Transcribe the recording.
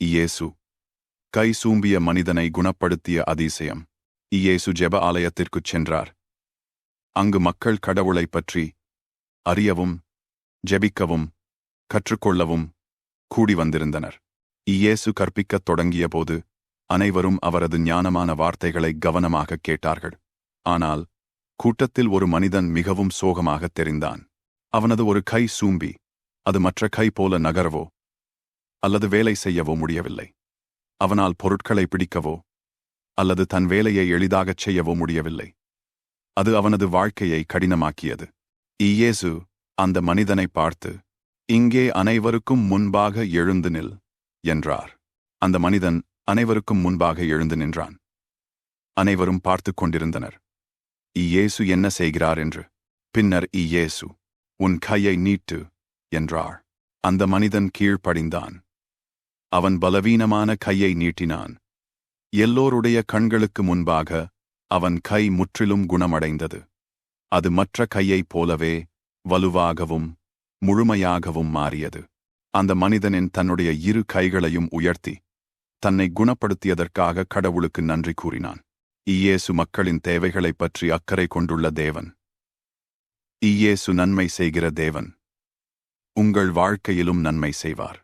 இயேசு. கை சூம்பிய மனிதனை குணப்படுத்திய அதிசயம். இயேசு ஜெப ஆலயத்திற்குச் சென்றார். அங்கு மக்கள் கடவுளைப் பற்றி அறியவும் ஜெபிக்கவும் கற்றுக்கொள்ளவும் கூடி வந்திருந்தனர். இயேசு கற்பிக்கத் தொடங்கியபோது அனைவரும் அவரது ஞானமான வார்த்தைகளை கவனமாகக் கேட்டார்கள். ஆனால் கூட்டத்தில் ஒரு மனிதன் மிகவும் சோகமாகத் தெரிந்தான். அவனது ஒரு கை சூம்பி அது மற்ற கை போல நகரவோ அல்லது வேலை செய்யவோ முடியவில்லை. அவனால் பொருட்களை பிடிக்கவோ அல்லது தன் வேலையை எளிதாகச் செய்யவோ முடியவில்லை. அது அவனது வாழ்க்கையை கடினமாக்கியது. இயேசு அந்த மனிதனை பார்த்து இங்கே அனைவருக்கும் முன்பாக எழுந்து நில் என்றார். அந்த மனிதன் அனைவருக்கும் முன்பாக எழுந்து நின்றான். அனைவரும் பார்த்துக் கொண்டிருந்தனர். இயேசு என்ன செய்கிறார் என்று. பின்னர் இயேசு உன் கையை நீட்டு என்றார். அந்த மனிதன் கீழ்ப்படிந்தான். அவன் பலவீனமான கையை நீட்டினான். எல்லோருடைய கண்களுக்கு முன்பாக அவன் கை முற்றிலும் குணமடைந்தது. அது மற்ற கையைப் போலவே வலுவாகவும் முழுமையாகவும் மாறியது. அந்த மனிதனின் தன்னுடைய இரு கைகளையும் உயர்த்தி தன்னை குணப்படுத்தியதற்காக கடவுளுக்கு நன்றி கூறினான். இயேசு மக்களின் தேவைகளைப் பற்றி அக்கறை கொண்டுள்ள தேவன். இயேசு நன்மை செய்கிற தேவன். உங்கள் வாழ்க்கையிலும் நன்மை செய்வார்.